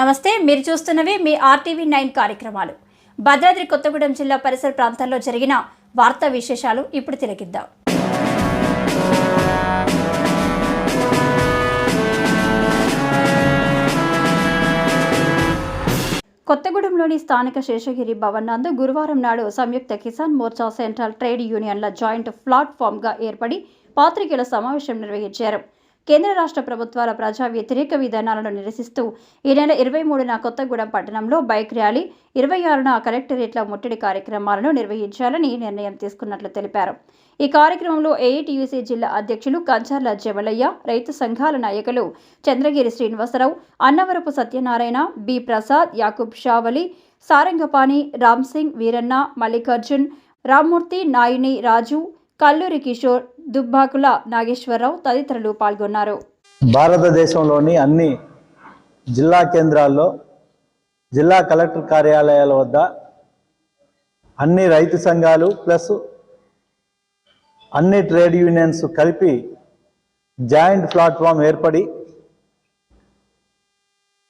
నమస్తే మీరు చూస్తున్నవి మీ RTV nine కార్యక్రమాలు. భద్రాద్రి కొత్తగూడెం జిల్లా పరిసర ప్రాంతాల్లో జరిగిన వార్తా విశేషాలు ఇప్పుడు తిరగిద్దాం కొత్తగూడెంలోని స్థానిక శేషగిరి భవన్ నందు గురువారం నాడు సంయుక్త కిసాన్ మోర్చా సెంట్రల్ ట్రేడ్ యూనియన్ల జాయింట్ ప్లాట్ఫామ్గా ఏర్పడి పాత్రికేయుల సమావేశం నిర్వహించారు. కేంద్ర రాష్ట్ర ప్రభుత్వాల ప్రజా వ్యతిరేక విధానాలను నిరసిస్తూ ఈ నెల ఇరవై మూడున కొత్తగూడెం పట్టణంలో బైక్ ర్యాలీ ఇరవై ఆరున కలెక్టరేట్ల ముట్టడి కార్యక్రమాలను నిర్వహించాలని నిర్ణయం తీసుకున్నట్లు తెలిపారు. ఈ కార్యక్రమంలో ఏఐటీయూసీ జిల్లా అధ్యక్షులు కంచర్ల జవలయ్య రైతు సంఘాల నాయకులు చంద్రగిరి శ్రీనివాసరావు అన్నవరపు సత్యనారాయణ బి ప్రసాద్ యాకూబ్ షావలి సారంగపాణి రామ్ సింగ్ వీరన్న మల్లికార్జున్ రామ్మూర్తి నాయుని రాజు కల్లూరి కిషోర్ దుబ్బాకుల నాగేశ్వరరావు తదితరులు పాల్గొన్నారు. భారతదేశంలోని అన్ని జిల్లా కేంద్రాల్లో జిల్లా కలెక్టర్ కార్యాలయాల వద్ద అన్ని రైతు సంఘాలు ప్లస్ అన్ని ట్రేడ్ యూనియన్స్ కలిపి జాయింట్ ప్లాట్ఫామ్ ఏర్పడి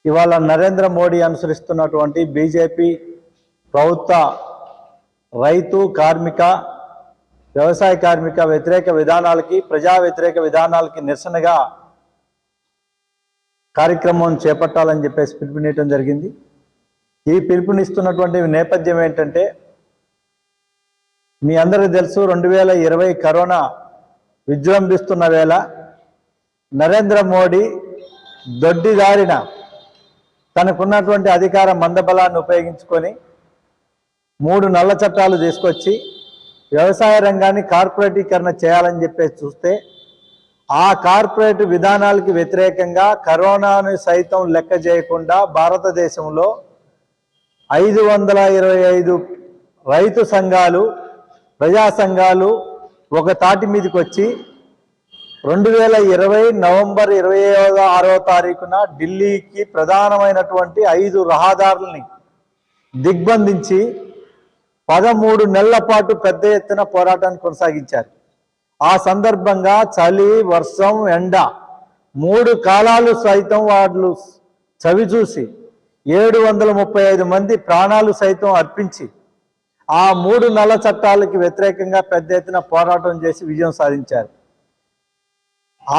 ఇవాళ నరేంద్ర మోడీ అనుసరిస్తున్నటువంటి బీజేపీ ప్రభుత్వ రైతు కార్మిక వ్యవసాయ కార్మిక వ్యతిరేక విధానాలకి ప్రజా వ్యతిరేక విధానాలకి నిరసనగా కార్యక్రమం చేపట్టాలని చెప్పేసి పిలుపునియటం జరిగింది. ఈ పిలుపునిస్తున్నటువంటి నేపథ్యం ఏంటంటే మీ అందరికీ తెలుసు రెండు వేల ఇరవై కరోనా విజృంభిస్తున్న వేళ నరేంద్ర మోడీ దొడ్డిదారిన తనకున్నటువంటి అధికార మందబలాన్ని ఉపయోగించుకొని మూడు నల్ల చట్టాలు తీసుకొచ్చి వ్యవసాయ రంగాన్ని కార్పొరేటీకరణ చేయాలని చెప్పేసి చూస్తే ఆ కార్పొరేట్ విధానాలకి వ్యతిరేకంగా కరోనాను సైతం లెక్క చేయకుండా భారతదేశంలో ఐదు వందల ఇరవై ఐదు రైతు సంఘాలు ప్రజా సంఘాలు ఒక తాటి మీదకి వచ్చి రెండు వేల ఇరవై నవంబర్ ఇరవై ఆరో తారీఖున ఢిల్లీకి ప్రధానమైనటువంటి ఐదు రహదారుల్ని దిగ్బంధించి పదమూడు నెలల పాటు పెద్ద ఎత్తున పోరాటాన్ని కొనసాగించారు. ఆ సందర్భంగా చలి వర్షం ఎండ మూడు కాలాలు సైతం వాళ్ళు చవి చూసి ఏడు వందల ముప్పై ఐదు మంది ప్రాణాలు సైతం అర్పించి ఆ మూడు నల్ల చట్టాలకి వ్యతిరేకంగా పెద్ద ఎత్తున పోరాటం చేసి విజయం సాధించారు.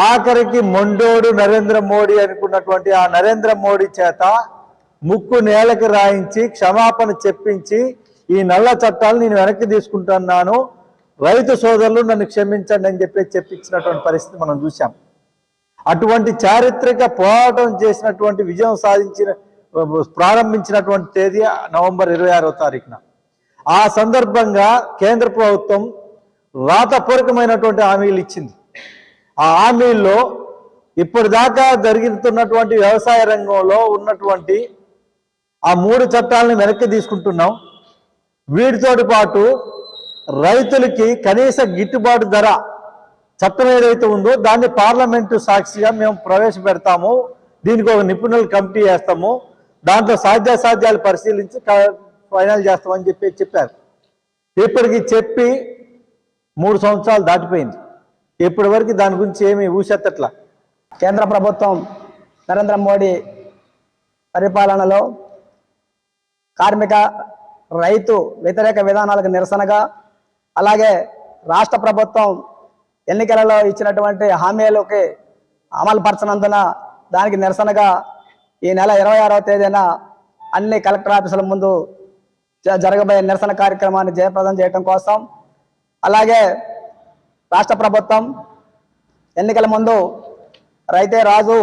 ఆఖరికి మొండోడు నరేంద్ర మోడీ అనుకున్నటువంటి ఆ నరేంద్ర మోడీ చేత ముక్కు నేలకు రాయించి క్షమాపణ చెప్పించి ఈ నల్ల చట్టాలు నేను వెనక్కి తీసుకుంటున్నాను. రైతు సోదరులు నన్ను క్షమించండి అని చెప్పి చెప్పించినటువంటి పరిస్థితి మనం చూసాం అటువంటి చారిత్రక పోరాటం చేసినటువంటి విజయం సాధించిన ప్రారంభించినటువంటి తేదీ నవంబర్ ఇరవై ఆరో తారీఖున. ఆ సందర్భంగా కేంద్ర ప్రభుత్వం రాతపూర్వకమైనటువంటి హామీలు ఇచ్చింది. ఆ హామీల్లో ఇప్పటిదాకా జరుగుతున్నటువంటి వ్యవసాయ రంగంలో ఉన్నటువంటి ఆ మూడు చట్టాలను వెనక్కి తీసుకుంటున్నాం. వీటితోటి పాటు రైతులకి కనీస గిట్టుబాటు ధర చట్టం ఏదైతే ఉందో దాన్ని పార్లమెంటు సాక్షిగా మేము ప్రవేశపెడతాము. దీనికి ఒక నిపుణుల కమిటీ వేస్తాము. దాంట్లో సాధ్యాసాధ్యాలు పరిశీలించి ఫైనల్ చేస్తామని చెప్పి చెప్పారు. ఇప్పటికి చెప్పి మూడు సంవత్సరాలు దాటిపోయింది. ఇప్పటి వరకు దాని గురించి ఏమి ఊసెత్తట్లా. కేంద్ర ప్రభుత్వం నరేంద్ర మోడీ పరిపాలనలో కార్మిక రైతు వ్యతిరేక విధానాలకు నిరసనగా అలాగే రాష్ట్ర ప్రభుత్వం ఎన్నికలలో ఇచ్చినటువంటి హామీలకి అమలు పరచనందున దానికి నిరసనగా ఈ నెల ఇరవై ఆరవ తేదీన అన్ని కలెక్టర్ ఆఫీసుల ముందు జ- జరగబోయే నిరసన కార్యక్రమాన్ని జయప్రదం చేయడం కోసం అలాగే రాష్ట్ర ప్రభుత్వం ఎన్నికల ముందు రైతే రాజు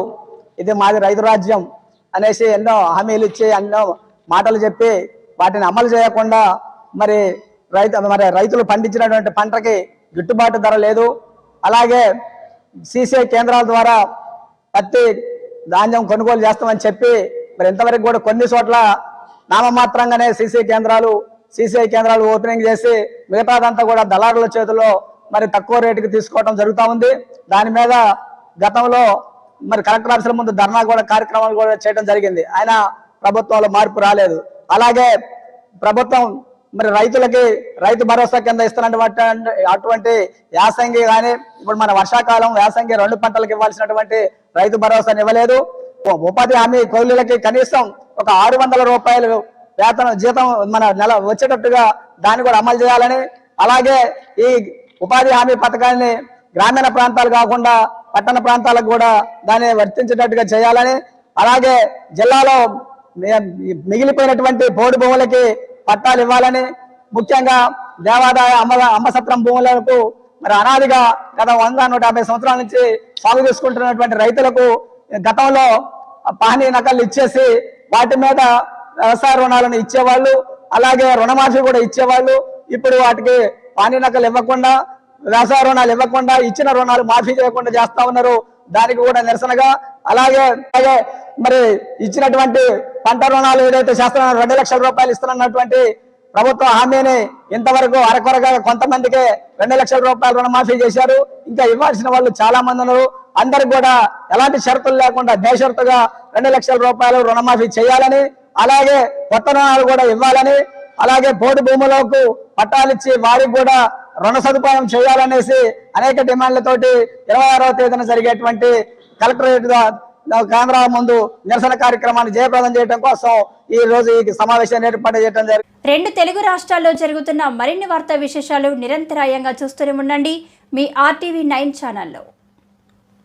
ఇది మాది రైతు రాజ్యం అనేసి ఎన్నో హామీలు ఇచ్చి ఎన్నో మాటలు చెప్పి వాటిని అమలు చేయకుండా మరి రైతు మరి రైతులు పండించినటువంటి పంటకి గిట్టుబాటు ధర లేదు. అలాగే సీసీఐ కేంద్రాల ద్వారా పత్తి ధాన్యం కొనుగోలు చేస్తామని చెప్పి మరి ఇంతవరకు కూడా కొన్ని చోట్ల నామమాత్రంగానే సీసీ కేంద్రాలు సీసీఐ కేంద్రాలు ఓపెనింగ్ చేసి మిగతాదంతా కూడా దళారుల చేతిలో మరి తక్కువ రేటుకి తీసుకోవడం జరుగుతూ ఉంది. దాని మీద గతంలో మరి కలెక్టర్ ఆఫీసుల ముందు ధర్నా కూడా కార్యక్రమాలు కూడా చేయడం జరిగింది. ఆయన ప్రభుత్వంలో మార్పు రాలేదు. అలాగే ప్రభుత్వం మరి రైతులకి రైతు భరోసా కింద ఇస్తున్నటువంటి అటువంటి యాసంగి కానీ ఇప్పుడు మన వర్షాకాలం యాసంగి రెండు పంటలకు ఇవ్వాల్సినటువంటి రైతు భరోసా ఇవ్వలేదు. ఉపాధి హామీ కూలీలకి కనీసం ఒక ఆరు వందల రూపాయలు వేతనం జీతం మన నెల వచ్చేటట్టుగా దాన్ని కూడా అమలు చేయాలని అలాగే ఈ ఉపాధి హామీ పథకాన్ని గ్రామీణ ప్రాంతాలు కాకుండా పట్టణ ప్రాంతాలకు కూడా దాన్ని వర్తించేటట్టుగా చేయాలని అలాగే జిల్లాలో మిగిలిపోయినటువంటి పోడు భూములకి పట్టాలు ఇవ్వాలని ముఖ్యంగా దేవాదాయ అమ్మ అమ్మసత్రం భూములకు మరి అనాదిగా గత వంద నూట యాభై సంవత్సరాల నుంచి సాగు చేసుకుంటున్నటువంటి రైతులకు గతంలో పానీ నకలు ఇచ్చేసి వాటి మీద వ్యవసాయ రుణాలను ఇచ్చేవాళ్ళు అలాగే రుణమాఫీ కూడా ఇచ్చేవాళ్ళు. ఇప్పుడు వాటికి పానీ నకలు ఇవ్వకుండా వ్యవసాయ రుణాలు ఇవ్వకుండా ఇచ్చిన రుణాలు మాఫీ చేయకుండా చేస్తా ఉన్నారు. దానికి కూడా నిరసనగా అలాగే అలాగే మరి ఇచ్చినటువంటి పంట రుణాలు ఏదైతే చేస్తున్నారు రెండు లక్షల రూపాయలు ఇస్తున్నటువంటి ప్రభుత్వ హామీని ఇంతవరకు అరకొరగా కొంతమందికే రెండు లక్షల రూపాయలు రుణమాఫీ చేశారు. ఇంకా ఇవ్వాల్సిన వాళ్ళు చాలా మంది ఉన్నారు. అందరికి కూడా ఎలాంటి షరతులు లేకుండా బేషరతుగా రెండు లక్షల రూపాయలు రుణమాఫీ చేయాలని అలాగే కొత్త రుణాలు కూడా ఇవ్వాలని అలాగే పోటు భూములకు పట్టాలిచ్చి వారికి కూడా రుణ సదుపాయం చేయాలనేసి అనేక డిమాండ్లతోటి ఇరవై ఆరవ తేదీన జరిగేటువంటి కలెక్టరేట్ కేంద్ర ముందు నిరసన కార్యక్రమాన్ని జయప్రదం చేయడం కోసం ఈ రోజు ఈ సమావేశాన్ని ఏర్పాటు చేయడం జరిగింది. రెండు తెలుగు రాష్ట్రాల్లో జరుగుతున్న మరిన్ని వార్తా విశేషాలు నిరంతరాయంగా చూస్తూనే ఉండండి మీ ఆర్టీవీ నైన్ ఛానల్లో.